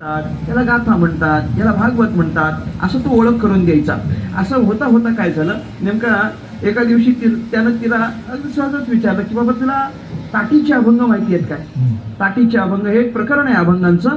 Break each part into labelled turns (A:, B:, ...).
A: म्हणतात याला गाथा म्हणतात याला भागवत म्हणतात असं तो ओळख करून द्यायचा. असं होता होता काय झालं? नेमका एका दिवशी ति- त्यानं तिला सहजच विचारलं की बाबा तुला ताटीचे अभंग माहिती आहेत काय? ताटीचे अभंग हे एक प्रकरण आहे अभंगांचं.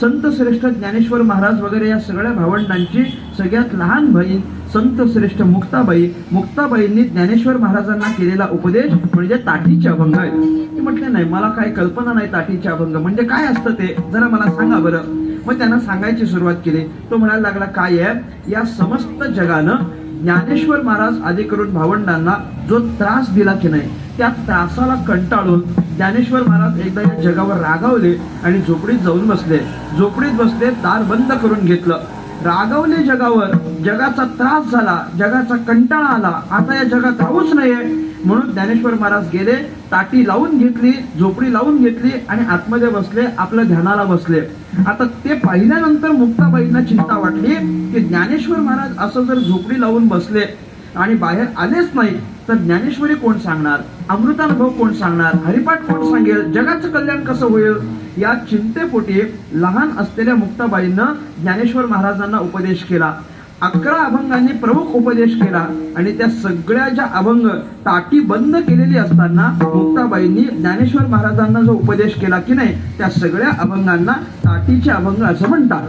A: संत श्रेष्ठ ज्ञानेश्वर महाराज वगैरे या सगळ्या भावंडांची सगळ्यात लहान बहीण संत श्रेष्ठ मुक्ताबाई. मुक्ताबाईंनी ज्ञानेश्वर महाराजांना केलेला उपदेश म्हणजे ताटीचे अभंग आहे मी म्हटलं नाही मला काय कल्पना नाही ताटीचे अभंग. म्हणजे काय असतं ते? जरा मला सांगा बरं. मग त्यांना सांगायची सुरुवात केली. तो म्हणायला लागला काय आहे? या समस्त जगानं ज्ञानेश्वर महाराज आदी करून भावंडांना जो त्रास दिला की नाही त्या त्रासाला कंटाळून ज्ञानेश्वर महाराज एकदा या जगावर रागावले आणि झोपडीत जाऊन बसले. झोपडीत बसले दार बंद करून घेतलं. रागावले जगावर. जगाचा त्रास झाला. जगाचा कंटाळा आला. आता या जगात राहूच नाहीये. म्हणून ज्ञानेश्वर महाराज गेले ताटी लावून घेतली झोपडी लावून घेतली आणि आतमध्ये बसले आपल्या ध्यानाला बसले. आता ते पाहिल्यानंतर मुक्ताबाईंना चिंता वाटली की ज्ञानेश्वर महाराज असं जर झोपडी लावून बसले आणि बाहेर आलेच नाही तर ज्ञानेश्वरी कोण सांगणार? अमृतानुभव कोण सांगणार? हरिपाठ कोण सांगेल? जगाचं कल्याण कसं होईल? या चिंतेपोटी लहान असलेल्या मुक्ताबाईंना ज्ञानेश्वर महाराजांना उपदेश केला. अकरा अभंगांनी प्रमुख उपदेश केला आणि त्या सगळ्या ज्या अभंग ताटी बंद केलेली असताना मुक्ताबाईंनी ज्ञानेश्वर महाराजांना जो उपदेश केला की नाही त्या सगळ्या अभंगांना ताटीचे अभंग असं म्हणतात.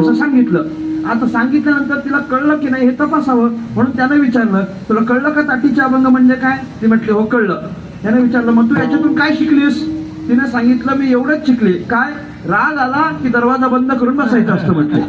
A: असं सांगितलं. आता सांगितल्यानंतर तिला कळलं की नाही हे तपासावं. म्हणून त्यानं विचारलं तुला कळलं का ताटीचे अभंग म्हणजे काय? ती म्हटली हो कळलं. त्यानं विचारलं मग तू याच्यातून काय शिकलीस? तिने सांगितलं मी एवढंच शिकले. काय? राग आला की दरवाजा बंद करून बसायचं असतं म्हटलं.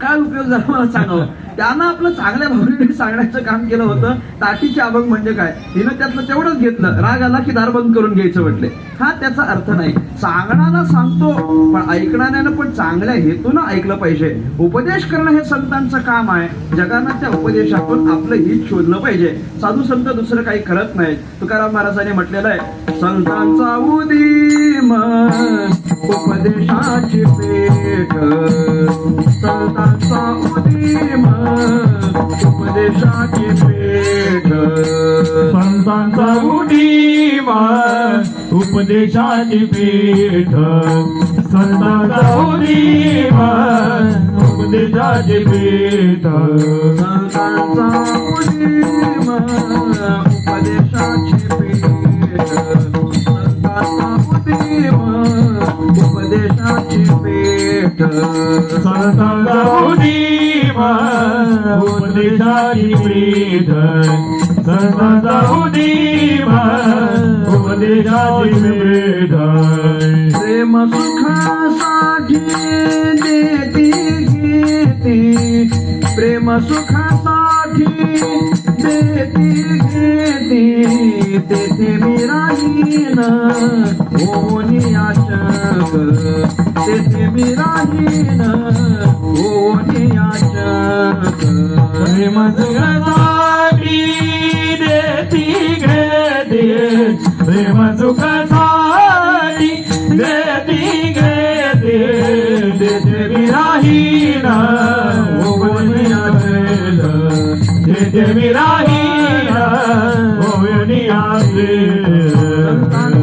A: काय उपयोग झाला मला सांगावं? त्यानं आपलं चांगल्या भावनेने सांगण्याचं काम केलं होतं. ताटीचे अभंग म्हणजे काय? हिनं त्यातलं तेवढंच घेतलं. राग आला की दार बंद करून घ्यायचं म्हटले. हा त्याचा अर्थ नाही. सांगणारा सांगतो पण ऐकणाऱ्यानं पण चांगल्या हेतून ऐकलं पाहिजे. उपदेश करणं हे संतांचं काम आहे. जगानं त्या उपदेशातून आपलं हित शोधलं पाहिजे. साधू संत दुसरं काही करत नाहीत. तुकाराम महाराजांनी म्हटलेलं आहे संतांचा उदीम उपदेशाची पेठ संतांचा उदीम. उपदेशाची पेठ
B: संतांचा उडीमा उपदेशाची पेठ संतांचा उडीमा उपदेशाची पेठ
A: संतांचा उदीम. उपदेशाची पेठ संतांचा उदीम. पेठ
B: संतांचा उडीमा उपदेशाची पीठ संतांचा उडीमा
A: प्रेम सुखासाठी देती घेते प्रेम सुखासाठी देती घेते तेथे मी राहीन होनी आशक तेथे मी राहीन. होनी आशक
B: प्रेम दे देती घेते प्रेम सुखासाठी देती घेते देते विराहीना ओवनी आसेल देते विराहीना ओवनी आसेल